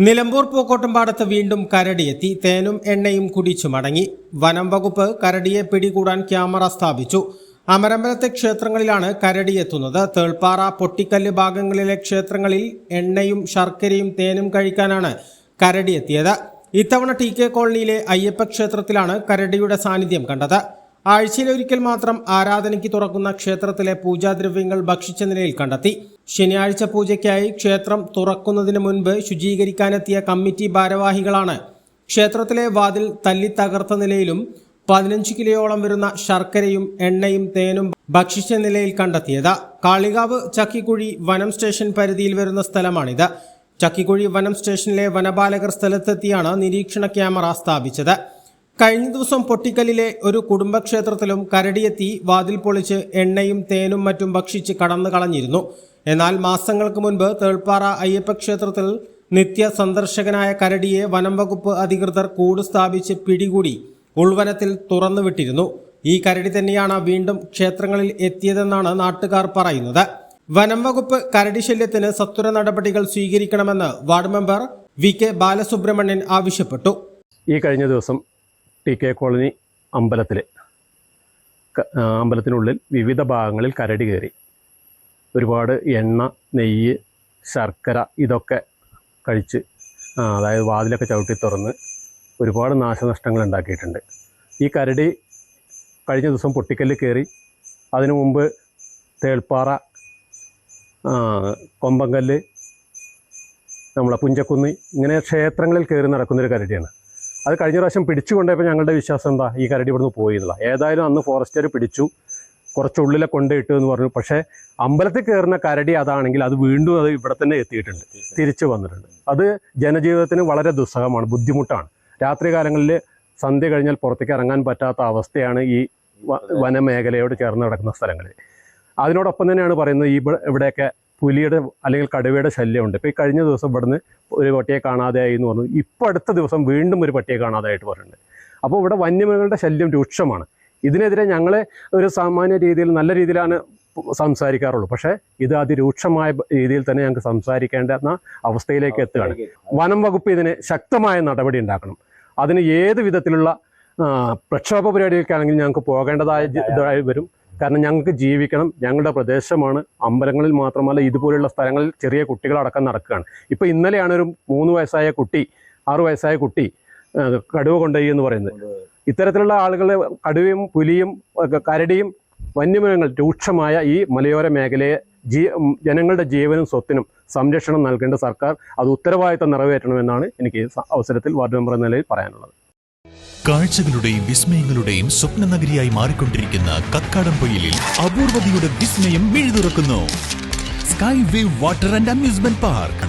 നിലമ്പൂർ പൂക്കോട്ടുംപാടത്ത് വീണ്ടും കരടിയെത്തി. തേനും എണ്ണയും കുടിച്ചു മടങ്ങി. വനം വകുപ്പ് കരടിയെ പിടികൂടാൻ ക്യാമറ സ്ഥാപിച്ചു. അമരമ്പലത്തെ ക്ഷേത്രങ്ങളിലാണ് കരടിയെത്തുന്നത് തേൾപ്പാറ പൊട്ടിക്കല്ല് ഭാഗങ്ങളിലെ ക്ഷേത്രങ്ങളിൽ എണ്ണയും ശർക്കരയും തേനും കഴിക്കാനാണ് കരടിയെത്തിയത് ഇത്തവണ ടി കെ കോളനിയിലെ അയ്യപ്പ ക്ഷേത്രത്തിലാണ് കരടിയുടെ സാന്നിധ്യം കണ്ടത്. ആഴ്ചയിലൊരിക്കൽ മാത്രം ആരാധനയ്ക്ക് തുറക്കുന്ന ക്ഷേത്രത്തിലെ പൂജാദ്രവ്യങ്ങൾ ഭക്ഷിച്ച നിലയിൽ കണ്ടെത്തി. ശനിയാഴ്ച പൂജയ്ക്കായി ക്ഷേത്രം തുറക്കുന്നതിന് മുൻപ് ശുചീകരിക്കാനെത്തിയ കമ്മിറ്റി ഭാരവാഹികളാണ്. ക്ഷേത്രത്തിലെ വാതിൽ തല്ലി തകർത്ത നിലയിലും പതിനഞ്ച് കിലോയോളം വരുന്ന ശർക്കരയും എണ്ണയും തേനും ഭക്ഷിച്ച നിലയിൽ കണ്ടെത്തിയത്. കാളികാവ് ചക്കിക്കുഴി വനം സ്റ്റേഷൻ പരിധിയിൽ വരുന്ന സ്ഥലമാണിത്. ചക്കിക്കുഴി വനം സ്റ്റേഷനിലെ വനപാലകർ സ്ഥലത്തെത്തിയാണ് നിരീക്ഷണ ക്യാമറ സ്ഥാപിച്ചത്. കഴിഞ്ഞ ദിവസം പൊട്ടിക്കലിലെ ഒരു കുടുംബക്ഷേത്രത്തിലും കരടിയെത്തി വാതിൽ പൊളിച്ച് എണ്ണയും തേനും മറ്റും ഭക്ഷിച്ച് കടന്നു കളഞ്ഞിരുന്നു എന്നാൽ മാസങ്ങൾക്ക് മുൻപ് തേൾപ്പാറ അയ്യപ്പ ക്ഷേത്രത്തിൽ നിത്യ സന്ദർശകനായ കരടിയെ വനം വകുപ്പ് അധികൃതർ കൂട് സ്ഥാപിച്ച് പിടികൂടി ഉൾവനത്തിൽ തുറന്നുവിട്ടിരുന്നു. ഈ കരടി തന്നെയാണ് വീണ്ടും ക്ഷേത്രങ്ങളിൽ എത്തിയതെന്നാണ് നാട്ടുകാർ പറയുന്നത്. വനം വകുപ്പ് കരടി ശല്യത്തിന് സത്വര നടപടികൾ സ്വീകരിക്കണമെന്ന് ward member V K Balasubramanian ആവശ്യപ്പെട്ടു. ഈ കഴിഞ്ഞ ദിവസം ടി കെ കോളനി അമ്പലത്തിൽ അമ്പലത്തിനുള്ളിൽ വിവിധ ഭാഗങ്ങളിൽ കരടി കയറി. ഒരുപാട് എണ്ണ നെയ്യ് ശർക്കര ഇതൊക്കെ കഴിച്ച് അതായത് വാതിലൊക്കെ ചവിട്ടി തുറന്ന് ഒരുപാട് നാശനഷ്ടങ്ങൾ ഉണ്ടാക്കിയിട്ടുണ്ട്. ഈ കരടി കഴിഞ്ഞ ദിവസം പൊട്ടിക്കല്ല് കയറി അതിനു മുമ്പ് തേൾപ്പാറ കൊമ്പങ്കല്ല് നമ്മളെ പുഞ്ചക്കുന്ന് ഇങ്ങനെ ക്ഷേത്രങ്ങളിൽ കയറി നടക്കുന്നൊരു കരടിയാണ്. അത് കഴിഞ്ഞ പ്രാവശ്യം പിടിച്ചു കൊണ്ടുപോയപ്പോൾ ഞങ്ങളുടെ വിശ്വാസം എന്താ? ഈ കരടി ഇവിടുന്ന് പോയി എന്നുള്ള. ഏതായാലും അന്ന് ഫോറസ്റ്റുകാർ പിടിച്ചു. കുറച്ചുള്ളിലെ കൊണ്ടിട്ടു എന്ന് പറഞ്ഞു. പക്ഷേ അമ്പലത്തിൽ കയറുന്ന കരടി അതാണെങ്കിൽ അത് വീണ്ടും അത് ഇവിടെ തന്നെ എത്തിയിട്ടുണ്ട്. തിരിച്ചു വന്നിട്ടുണ്ട്. അത് ജനജീവിതത്തിന് വളരെ ദുസ്സഹമാണ് ബുദ്ധിമുട്ടാണ്. രാത്രി കാലങ്ങളിൽ സന്ധ്യ കഴിഞ്ഞാൽ പുറത്തേക്ക് ഇറങ്ങാൻ പറ്റാത്ത അവസ്ഥയാണ് ഈ വനമേഖലയോട് ചേർന്ന് കിടക്കുന്ന സ്ഥലങ്ങളിൽ. അതിനോടൊപ്പം തന്നെയാണ് പറയുന്നത് ഈ ഇവിടെയൊക്കെ പുലിയുടെ അല്ലെങ്കിൽ കടുവയുടെ ശല്യമുണ്ട്. ഇപ്പോൾ ഈ കഴിഞ്ഞ ദിവസം ഇവിടുന്ന് ഒരു പട്ടിയെ കാണാതെയായി എന്ന് പറഞ്ഞു. ഇപ്പോൾ അടുത്ത ദിവസം വീണ്ടും ഒരു പട്ടിയെ കാണാതായിട്ട് പറയുന്നുണ്ട്. അപ്പോൾ ഇവിടെ വന്യമൃഗങ്ങളുടെ ശല്യം രൂക്ഷമാണ്. ഇതിനെതിരെ ഞങ്ങൾ ഒരു സാമാന്യ രീതിയിൽ നല്ല രീതിയിലാണ് സംസാരിക്കാറുള്ളൂ. പക്ഷേ ഇത് അതിരൂക്ഷമായ രീതിയിൽ തന്നെ ഞങ്ങൾക്ക് സംസാരിക്കേണ്ടുന്ന അവസ്ഥയിലേക്ക് എത്തുകയാണ്. വനം വകുപ്പ് ഇതിന് ശക്തമായ നടപടി ഉണ്ടാക്കണം. അതിന് ഏത് വിധത്തിലുള്ള പ്രക്ഷോഭ പരിപാടികൾക്കാണെങ്കിൽ ഞങ്ങൾക്ക് പോകേണ്ടതായ ഇതായി വരും. കാരണം ഞങ്ങൾക്ക് ജീവിക്കണം. ഞങ്ങളുടെ പ്രദേശമാണ്. അമ്പലങ്ങളിൽ മാത്രമല്ല ഇതുപോലുള്ള സ്ഥലങ്ങളിൽ ചെറിയ കുട്ടികളടക്കം നടക്കുകയാണ്. ഇപ്പോൾ ഇന്നലെയാണ് ഒരു മൂന്ന് വയസ്സായ കുട്ടി ആറു വയസ്സായ കുട്ടി കടുവ കൊണ്ടുപോയി എന്ന് പറയുന്നത്. ഇത്തരത്തിലുള്ള ആളുകൾ കടുവയും പുലിയും കരടിയും വന്യമൃഗങ്ങൾ രൂക്ഷമായ ഈ മലയോര മേഖലയെ ജീ ജനങ്ങളുടെ ജീവനും സ്വത്തിനും സംരക്ഷണം നൽകേണ്ട സർക്കാർ അത് ഉത്തരവാദിത്തം നിറവേറ്റണമെന്നാണ് എനിക്ക് അവസരത്തിൽ വാർഡ് മെമ്പർ എന്ന നിലയിൽ പറയാനുള്ളത്. കാഴ്ചകളുടെയും വിസ്മയങ്ങളുടെയും സ്വപ്ന നഗരിയായി മാറിക്കൊണ്ടിരിക്കുന്ന കക്കാടംപൊയിലിൽ അപൂർവതയുടെ വിസ്മയം മിഴുതുറക്കുന്നു. Sky wave water and amusement park